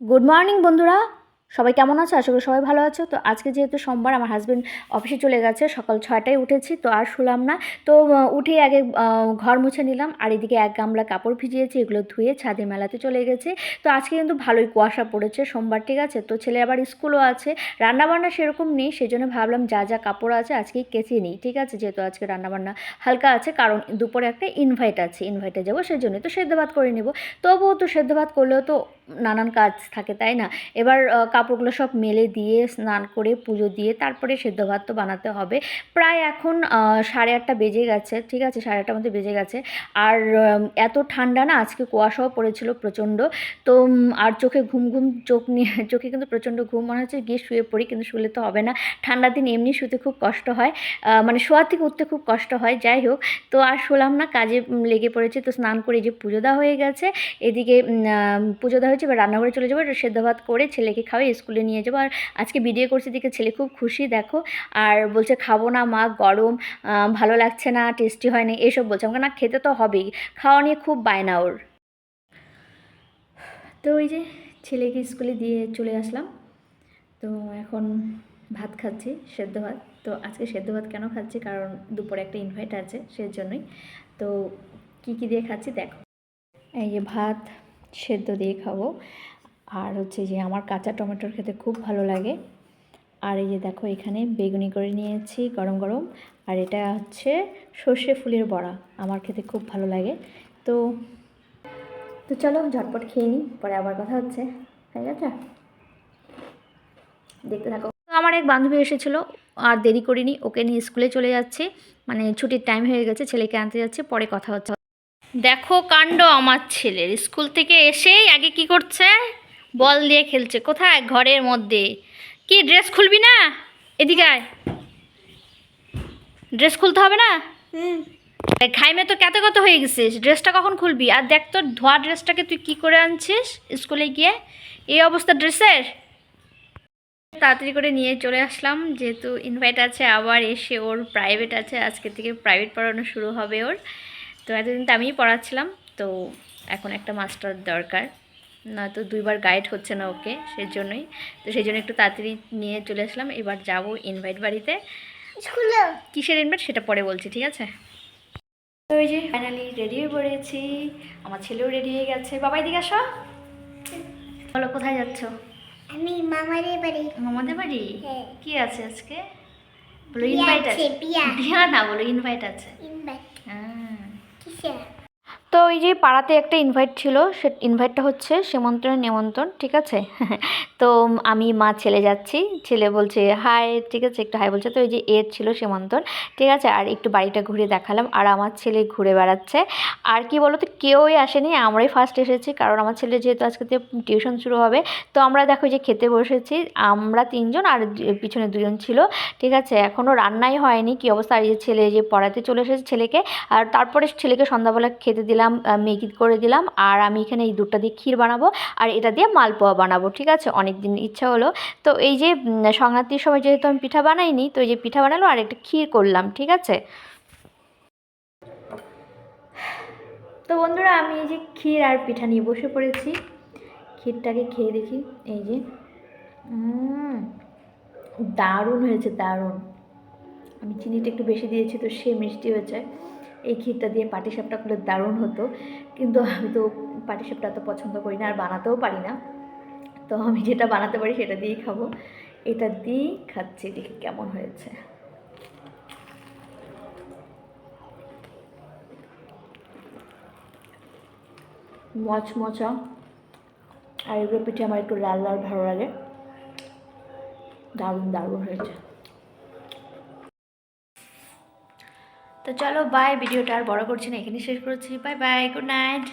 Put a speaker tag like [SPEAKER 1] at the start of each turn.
[SPEAKER 1] Good morning বন্ধুরা। সবাই কেমন আছে? আশা করি সবাই ভালো আছো। তো আজকে যেহেতু সোমবার, আমার হাজব্যান্ড অফিসে চলে গেছে, সকাল ছয়টায় উঠেছি, তো আর শুলাম না। তো উঠেই আগে ঘর মুছে নিলাম, আর এদিকে এক গামলা কাপড় ভিজিয়েছি, এগুলো ধুয়ে ছাদে মেলাতে চলে গেছে। তো আজকে কিন্তু ভালোই কুয়াশা পড়েছে, সোমবার ঠিক আছে? তো ছেলে আবার স্কুলও আছে, রান্নাবান্না সেরকম নেই সেই জন্য ভাবলাম যা যা কাপড় আছে আজকে কেচে নিই, ঠিক আছে? যেহেতু আজকে রান্নাবান্না হালকা আছে, কারণ দুপুরে একটা ইনভাইট আছে ইনভাইটে যাব সেই জন্যই তো সেদ্ধ ভাত করে নেব। তবুও তো সেদ্ধ ভাত করলেও তো নানান কাজ থাকে, তাই না? এবার কাপড়গুলো সব মেলে দিয়ে, স্নান করে, পুজো দিয়ে তারপরে সেদ্ধ ভাত তো বানাতে হবে। প্রায় এখন সাড়ে আটটা বেজে গেছে, ঠিক আছে? সাড়ে আটটার মধ্যে বেজে গেছে। আর এত ঠান্ডা না, আজকে কুয়াশাও পড়েছিল প্রচণ্ড। তো আর চোখে ঘুম ঘুম, চোখ নিয়ে, চোখে কিন্তু প্রচণ্ড ঘুম, মনে হচ্ছে গিয়ে শুয়ে পড়ি, কিন্তু শুলে তো হবে না। ঠান্ডার দিন এমনি শুতে খুব কষ্ট হয় মানে শোয়া থেকে উঠতে খুব কষ্ট হয়, যাই হোক। তো আর শুলাম না, কাজে লেগে পড়েছে, তো স্নান করে যে পুজো দেওয়া হয়ে গেছে। এদিকে পুজো দেওয়া হয়েছে এবার রান্নাঘরে চলে যাব সেদ্ধ ভাত করে ছেলেকে খাওয়াই, স্কুলে নিয়ে যাব। আর আজকে ভিডিও করছি দেখে ছেলে খুব খুশি, দেখো। আর বলছে, খাব না মা, গরম ভালো লাগছে না টেস্টি হয়নি এসব বলছে। আমাকে না, খেতে তো হবেই, খাওয়া নিয়ে খুব বায়না ওর। তো ওই যে ছেলেকে স্কুলে দিয়ে চলে আসলাম। তো এখন ভাত খাচ্ছি, সেদ্ধ ভাত। তো আজকে সেদ্ধ ভাত কেন খাচ্ছি? কারণ দুপুরে একটা ইনভাইট আছে সেই জন্যই তো কী কী দিয়ে খাচ্ছি, দেখো। এই যে ভাত সেদ্ধ দিয়ে খাব। আর হচ্ছে যে আমার কাঁচা টমেটোর খেতে খুব ভালো লাগে। আর এই যে দেখো এখানে বেগুনি করে নিয়েছি গরম গরম। আর এটা হচ্ছে সর্ষে ফুলের বড়া, আমার খেতে খুব ভালো লাগে। তো তো চলো ঝটপট খেয়ে নিই, পরে আবার কথা হচ্ছে ঠিক আছে দেখতে থাকো। আমার এক বান্ধবী এসেছিল, আর দেরি করিনি, ওকে নিয়ে স্কুলে চলে যাচ্ছি। মানে ছুটির টাইম হয়ে গেছে, ছেলেকে আনতে যাচ্ছে, পরে কথা হচ্ছে। দেখো কাণ্ড আমার ছেলের। স্কুল থেকে এসেই আগে কি করছে? বল দিয়ে খেলছে। কোথায়? ঘরের মধ্যে। কি ড্রেস খুলবি না? এদিকে আয়। ড্রেস খুলতে হবে না? খাইমে তো কত কত হয়ে গেছিস। ড্রেসটা কখন খুলবি? আর দেখ তোর ধোয়া ড্রেসটাকে তুই কি করে আনছিস স্কুলে গিয়ে? এই অবস্থা ড্রেসের? তাড়াতাড়ি করে নিয়ে চলে আসলাম। যেহেতু ইনভাইট আছে আবার এসে ওর প্রাইভেট আছে। আজকে থেকে প্রাইভেট পড়ানো শুরু হবে ওর। তো এতদিন তো আমিই পড়াচ্ছিলাম তো এখন একটা মাস্টার দরকার। নয়তো দুইবার গাইড হচ্ছে না ওকে সেই জন্যই তো সেই জন্য একটু তাড়াতাড়ি নিয়ে চলে আসলাম এবার যাব ইনভাইট বাড়িতে। কিসের ইনভাইট সেটা পরে বলছি ঠিক আছে? তো ওই যে ফাইনালি রেডি হয়ে পড়েছি আমার ছেলেও রেডি হয়ে গেছে। বাবাই দিকে আসো। বলো কোথায় যাচ্ছ?
[SPEAKER 2] আমি মামাদের বাড়ি।
[SPEAKER 1] মামাদের বাড়ি?
[SPEAKER 2] হ্যাঁ।
[SPEAKER 1] কি আছে আজকে? বলো ইনভাইট
[SPEAKER 2] আছে, বিয়া।
[SPEAKER 1] না বলো ইনভাইট আছে।
[SPEAKER 2] ইনভাইট কিসের
[SPEAKER 1] তো ওই যে পাড়াতে একটা ইনভাইট ছিল, সে ইনভাইটটা হচ্ছে সেমন্ত্রণের নেমন্ত্রণ ঠিক আছে? তো আমি মা ছেলে যাচ্ছি, ছেলে বলছে হাই ঠিক আছে, একটু হাই বলছে, তো ওই যে এর ছিল সেমন্ত্রণ ঠিক আছে, আর একটু বাড়িটা ঘুরে দেখালাম, আর আমার ছেলে ঘুরে বেড়াচ্ছে। আর কি বলো তো কেউই আসেনি, আমরাই ফার্স্ট এসেছি, কারণ আমার ছেলে যেহেতু আজকে টিউশন শুরু হবে, তো আমরা দেখো যে খেতে বসেছি, আমরা তিনজন আর পিছনে দুজন ছিল, ঠিক আছে এখনও রান্নাই হয়নি, কি অবস্থা? আর যে ছেলে যে পড়াতে চলে এসেছে ছেলেকে, আর তারপরে ছেলেকে সন্ধ্যাবেলা খেতে দিলাম ম্যাগি করে দিলাম। আর আমি এখানে এই দুধটা দিয়ে ক্ষীর বানাবো আর এটা দিয়ে মালপোয়া বানাবো, ঠিক আছে? অনেক দিন ইচ্ছা হলো। তো এই যে সংক্রান্তির সময় যেহেতু আমি পিঠা বানাইনি, তো এই যে পিঠা বানালো আর একটা ক্ষীর করলাম, ঠিক আছে? তো বন্ধুরা, আমি এই যে ক্ষীর আর পিঠা নিয়ে বসে পড়েছি। ক্ষীরটাকে খেয়ে দেখি। এই যে দারুণ হয়েছে, দারুণ। আমি চিনিটা একটু বেশি দিয়েছি, তো সে মিষ্টি হয়েছে। এই ক্ষীরটা দিয়ে পাটিসাপটা করলে দারুণ হতো। কিন্তু আমি তো পাটিসাপটা এত পছন্দ করি না আর বানাতেও পারি না। তো আমি যেটা বানাতে পারি সেটা দিয়েই খাব। এটা দিয়েই খাচ্ছি, দেখি কেমন হয়েছে। মচমচা। আর এগুলো পিঠে আমার একটু লাল লাল ভালো লাগে। দারুণ দারুণ হয়েছে। তো চলো বাই ভিডিওটা আর বড় করছি না এখানে শেষ করছি। Bye bye good night